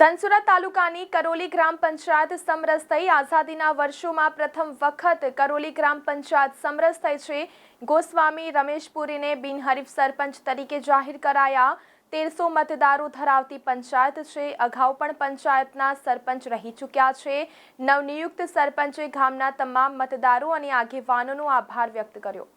ધનસુરા તાલુકાની કરોલી ગ્રામ પંચાયત સમરસ થઈ આઝાદીના વર્ષોમાં પ્રથમ વખત કરોલી ગ્રામ પંચાયત સમરસ થઈ છે. ગોસ્વામી રમેશપુરીને બિનહરીફ સરપંચ તરીકે જાહેર કરાયા. તેરસો મતદારો ધરાવતી પંચાયત છે. અગાઉ પણ પંચાયતના સરપંચ રહી ચૂક્યા છે. નવનિયુક્ત સરપંચે ગામના તમામ મતદારો અને આગેવાનોનો આભાર વ્યક્ત કર્યો.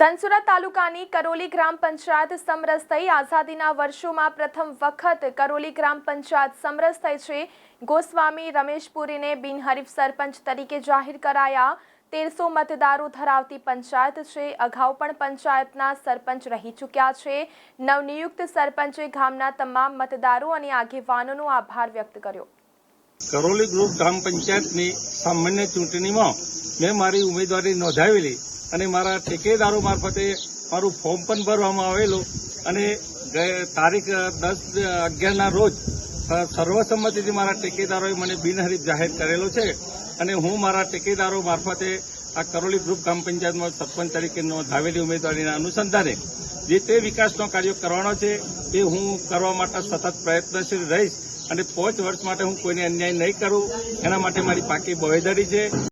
ધનસુરા તાલુકાની કરોલી ગ્રામ પંચાયત સમરસ થઈ આઝાદીના વર્ષોમાં પ્રથમ વખત કરોલી ગ્રામ પંચાયત સમરસ થઈ છે. ગોસ્વામી રમેશપુરીને બિનહરીફ સરપંચ તરીકે જાહેર કરાયા. તેરસો મતદારો ધરાવતી પંચાયત છે. અગાઉ પણ પંચાયતના સરપંચ રહી ચૂક્યા છે. નવનિયુક્ત સરપંચે ગામના તમામ મતદારો અને આગેવાનોનો આભાર વ્યક્ત કર્યો. કરોલી ગ્રુપ ગ્રામ પંચાયતની સામાન્ય ચૂંટણીમાં મેં મારી ઉમેદવારી નોંધાવેલી. અને મારા ઠેકેદારો મારફતે મારું ફોર્મ પણ ભરવામાં આવેલું. અને તારીખ દસ અગિયારના રોજ સર્વસંમતિથી મારા ઠેકેદારોએ મને બિનહરીફ જાહેર કરેલો છે. અને હું મારા ઠેકેદારો મારફતે આ કરોલી ગ્રુપ ગ્રામ પંચાયતમાં સરપંચ તરીકે નોંધાવેલી ઉમેદવારીના અનુસંધાને જે તે વિકાસનો કાર્યો કરવાનો છે, એ હું કરવા માટે સતત પ્રયત્નશીલ રહીશ. અને પાંચ વર્ષ માટે હું કોઈને અન્યાય નહીં કરું. એના માટે મારી પાકી બવેદારી છે.